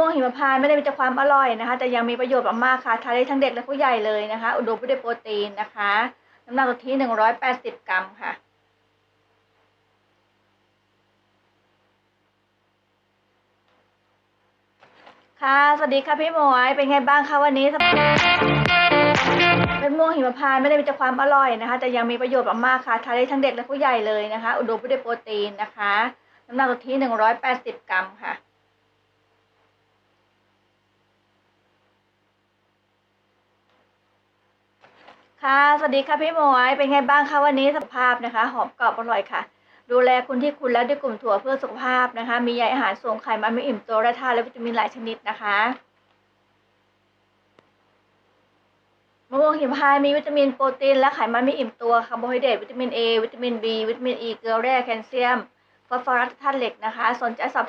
ม่วงหิมพานต์ไม่ได้มีแต่ความอร่อยนะคะ แต่ยังมีประโยชน์มากๆค่ะทานได้ทั้งเด็กและผู้ใหญ่เลยนะคะ อุดมไปด้วยโปรตีนนะคะ น้ำหนักอยู่ที่หนึ่งร้อยแปดสิบกรัมค่ะค่ะ สวัสดีค่ะพี่หมวย เป็นไงบ้างคะวันนี้เป็นม่วงหิมพานต์ไม่ได้มีแต่ความอร่อยนะคะ แต่ยังมีประโยชน์มากๆค่ะทานได้ทั้งเด็กและผู้ใหญ่เลยนะคะ อุดมไปด้วยโปรตีนนะคะ น้ำหนักอยู่ที่หนึ่งร้อยแปดสิบกรัมค่ะ ค่ะ สวัสดีค่ะพี่หมวย เป็นไงบ้างคะวันนี้สุขภาพนะคะ หอมกรอบอร่อยค่ะ ดูแลคุณที่คุณและด้วยกลุ่มถั่วเพื่อสุขภาพนะคะ มีใยอาหารสูงไขมันไม่อิ่มตัวและธาตุและวิตามินหลายชนิดนะคะมะม่วงหิมพานต์มีวิตามินโปรตีนและไขมันไม่อิ่มตัวคาร์โบไฮเดรตวิตามิน A วิตามิน B วิตามิน E เกลือแร่แคลเซียมฟอสฟอรัสธาตุเหล็กนะคะ สนใจสอบถาม